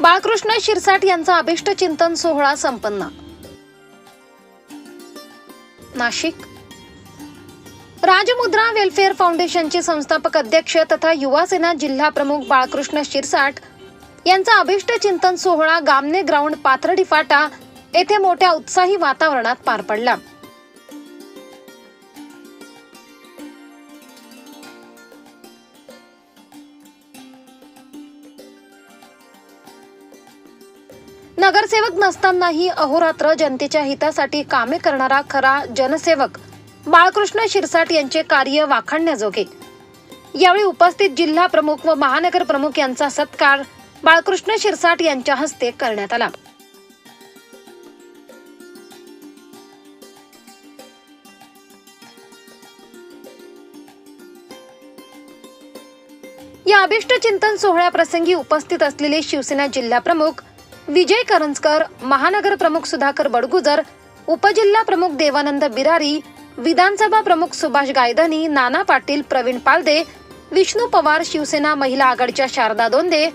बाळकृष्ण शिरसाट यांचा अभिष्ट चिंतन सोहळा संपन्न. नाशिक राजमुद्रा वेलफेअर फाउंडेशनचे संस्थापक अध्यक्ष तथा युवासेना जिल्हा प्रमुख बाळकृष्ण शिरसाट यांचा अभिष्ट चिंतन सोहळा गामने ग्राउंड पाथर्डी फाटा येथे मोठ्या उत्साही वातावरणात पार पडला. नगरसेवक नसतानाही अहोरात्र जनतेच्या हितासाठी कामे करणारा खरा जनसेवक बाळकृष्ण शिरसाट यांचे कार्य वाखाणण्याजोगे यावेळी उपस्थित जिल्हा प्रमुख व महानगर प्रमुख यांचा सत्कार बाळकृष्ण शिरसाट यांच्या हस्ते करण्यात आला. या अभिष्ट चिंतन सोहळ्याप्रसंगी उपस्थित असलेले शिवसेना जिल्हा प्रमुख विजय करंजकर महानगर प्रमुख सुधाकर बडगुजर उपजिल्हा प्रमुख देवानंद बिरारी विधानसभा प्रमुख सुभाष गायधनी नाना पाटील प्रवीण पालदे विष्णू पवार शिवसेना महिला आघाडीच्या शारदा दोंदे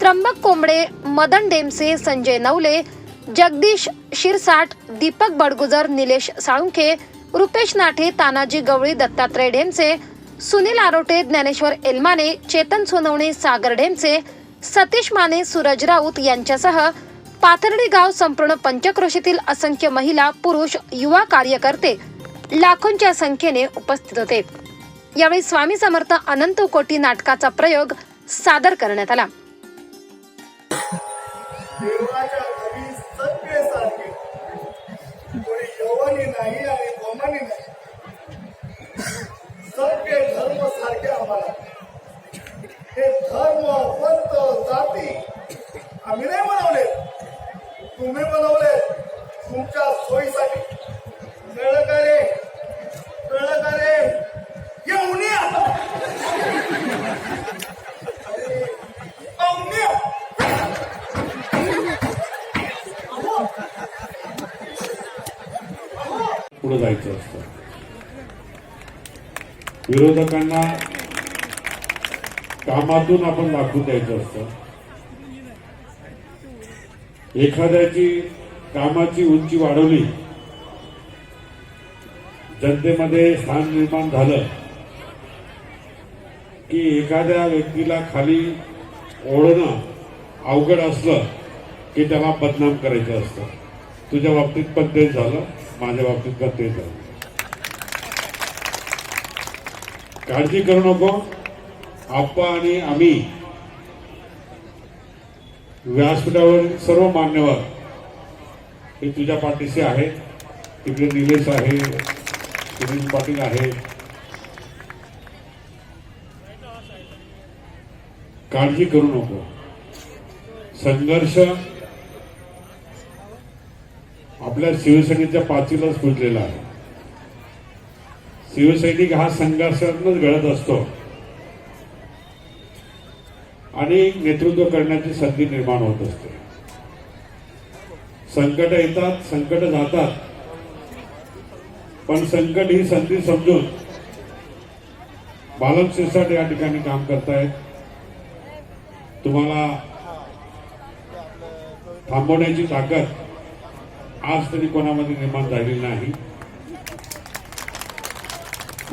त्र्यंबक कोंबडे मदन डेमसे संजय नवले जगदीश शिरसाट दीपक बडगुजर निलेश साळुंखे रुपेश नाठे तानाजी गवळी दत्तात्रय ढेमसे सुनील आरोटे ज्ञानेश्वर एलमाने चेतन सोनवणे सागर ढेमसे सतीश माने सूरज राऊत यांच्यासह पाथर्डी गाव संपूर्ण पंचक्रोशीतील असंख्य महिला पुरुष युवा कार्यकर्ते लाखोंच्या संख्येने उपस्थित होते. यावेळी स्वामी समर्थ अनंत कोटी नाटकाचा प्रयोग सादर करण्यात आला. धर्म घरी सगळे सारखे कोणी यवनी नाही आणि गोमानी नाही सगळे धर्म सारखे आम्हाला हे धर्म पंत जाती आम्ही नाही बनवले तुम्ही बनवले तुमच्या सोयीसाठी कळलं का रे कळलं का रे येऊन या अरे, येऊन या. पुढं जायचं असतं विरोधकांना कामातून आपण दाखवून द्यायचं असतं. एखाद्याची कामाची उंची वाढवली जनतेमध्ये स्थान निर्माण झालं की एखाद्या व्यक्तीला खाली ओढणं अवघड असलं की त्याला बदनाम करायचं असतं. तुझ्या बाबतीत पण तेच झालं माझ्या बाबतीत पण तेच झालं. काळजी करू नको. आप्पा आणि आम्ही व्यासपीठावर सर्व मान्यवर हे तुझ्या पाठीशी आहेत तिकडे निलेश आहे सुनील पाटील आहे. काळजी करू नको. संघर्ष आपल्या शिवसेनेच्या पाचीलाच पुजलेला आहे. शिवसैनिक हा संघर्षातूनच घडत असतो. आणि नेतृत्व करण्याची संधी निर्माण होत असते. संकट येतात संकट जातात. पण संकट ही संधी समजून बालक शिरसाट या ठिकाणी काम करतायत. तुम्हाला थांबवण्याची ताकद आज तरी कोणामध्ये निर्माण झालेली नाही.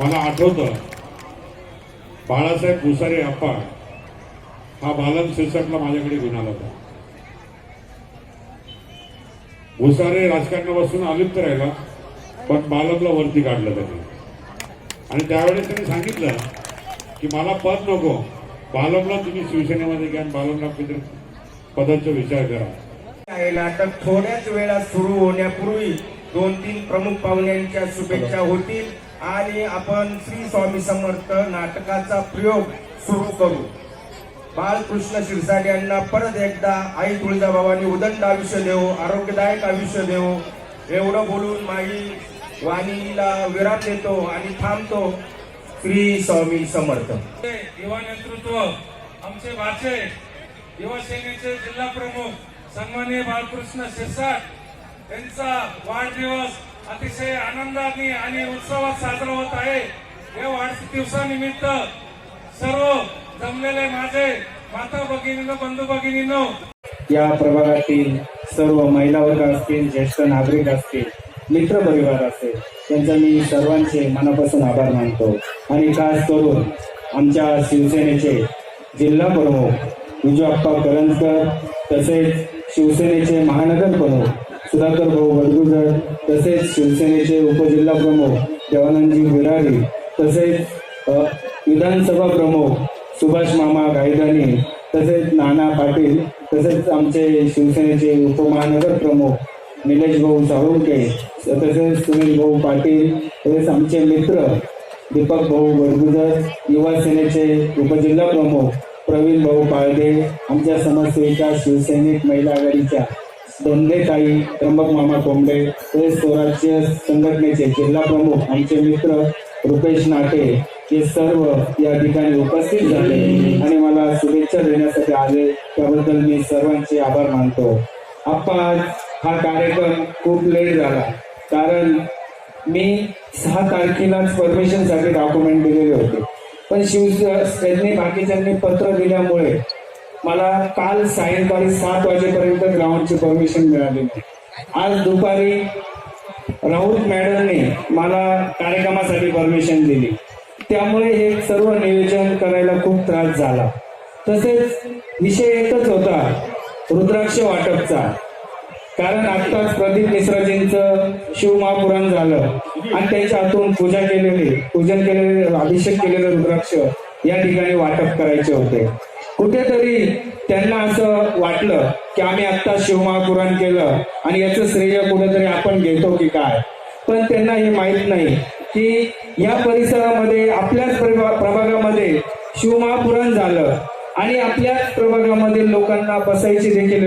मला आठवतं बाळासाहेब भुसारे अप्पा हा बालन शीर्षकला माझ्याकडे घेऊन आला होता. भुसारे राजकारणापासून अलिप्त राहिला पण बालकला वरती काढलं त्यांनी. आणि त्यावेळेस त्यांनी सांगितलं की मला पद नको बालकला तुम्ही शिवसेनेमध्ये घ्या आणि बालकला काहीतरी पदाचा विचार करा. आहे नाटक थोड्याच वेळात सुरू होण्यापूर्वी दोन तीन प्रमुख पाहुण्यांच्या शुभेच्छा होतील आणि आपण श्री स्वामी समर्थ नाटकाचा प्रयोग सुरू करू. बालकृष्ण शिरसाट यांना परत एकदा आई तुळजाबाबांनी उदंड आयुष्य देव आरोग्यदायक आयुष्य देव. एवढं बोलून माझी वाणीला विराम देतो आणि थांबतो श्री स्वामी समर्थ. युवा नेतृत्व आमचे भाचे युवा सेनेचे जिल्हा प्रमुख सन्मान्य बाळकृष्ण शिरसाट यांचा वाढदिवस अतिशय आनंदाने आणि उत्सवात साजरा होत आहे. या वाढदिवसानिमित्त सर्व जमलेले माझे माता भगिनीनो बंधू भगिनीनो या प्रभागातील सर्व महिला वर्ग असतील ज्येष्ठ नागरिक असतील मित्र परिवार असेल त्यांचा मी सर्वांचे मनापासून आभार मानतो. आणि खास करून आमच्या शिवसेनेचे जिल्हा प्रमुख विजयप्पा करंजकर तसेच शिवसेनेचे महानगर प्रमुख सुधाकर भाऊ बडगुजर तसेच शिवसेनेचे उपजिल्हा प्रमुख देवानंदजी विरारी तसेच विधानसभा प्रमुख सुभाष मामा गायदानी तसेच नाना पाटील तसेच आमचे शिवसेनेचे उपमहानगर प्रमुख निलेश भाऊ साळुंके तसेच सुनील भाऊ पाटील तसेच आमचे मित्र दीपक भाऊ वडगुजर युवा सेनेचे उपजिल्हा प्रमुख प्रवीण भाऊ पाळदे आमच्या समाजसेविका शिवसैनिक महिला आघाडीच्या दोंदेताई त्र्यंबक मामा कोंबडे हे स्वराज्य संघटनेचे जिल्हा प्रमुख आमचे मित्र रुपेश नाटे हे सर्व या ठिकाणी उपस्थित झाले. आणि मला शुभेच्छा देण्यासाठी आले त्याबद्दल मी सर्वांचे आभार मानतो. आपण हा कार्यक्रम खूप लेट झाला. कारण मी सहा तारखेलाच परमिशनसाठी डॉक्युमेंट दिलेले होते. पण शिव त्यांनी बाकीच्यांनी पत्र दिल्यामुळे मला काल सायंकाळी सात वाजेपर्यंत ग्राउंडची परमिशन मिळाली नाही. आज दुपारी राऊत मॅडमने मला कार्यक्रमासाठी परमिशन दिली. त्यामुळे हे सर्व नियोजन करायला खूप त्रास झाला. तसेच विषय एकच होता रुद्राक्ष वाटपचा. कारण आत्ताच प्रदीप मिश्राजींचं शिवमहापुराण झालं. आणि त्यांच्या हातून पूजा केलेली पूजन केलेले अभिषेक केलेले रुद्राक्ष या ठिकाणी वाटप करायचे होते. कुठेतरी त्यांना असं वाटलं की आम्ही आत्ता शिवमहापुराण केलं आणि याचं श्रेय कुठेतरी आपण घेतो की काय? पण त्यांना हे माहीत नाही की या परिसरामध्ये आपल्याच प्रभागामध्ये शिवमहापुराण झालं आणि आपल्याच प्रभागामध्ये लोकांना बसायची देखील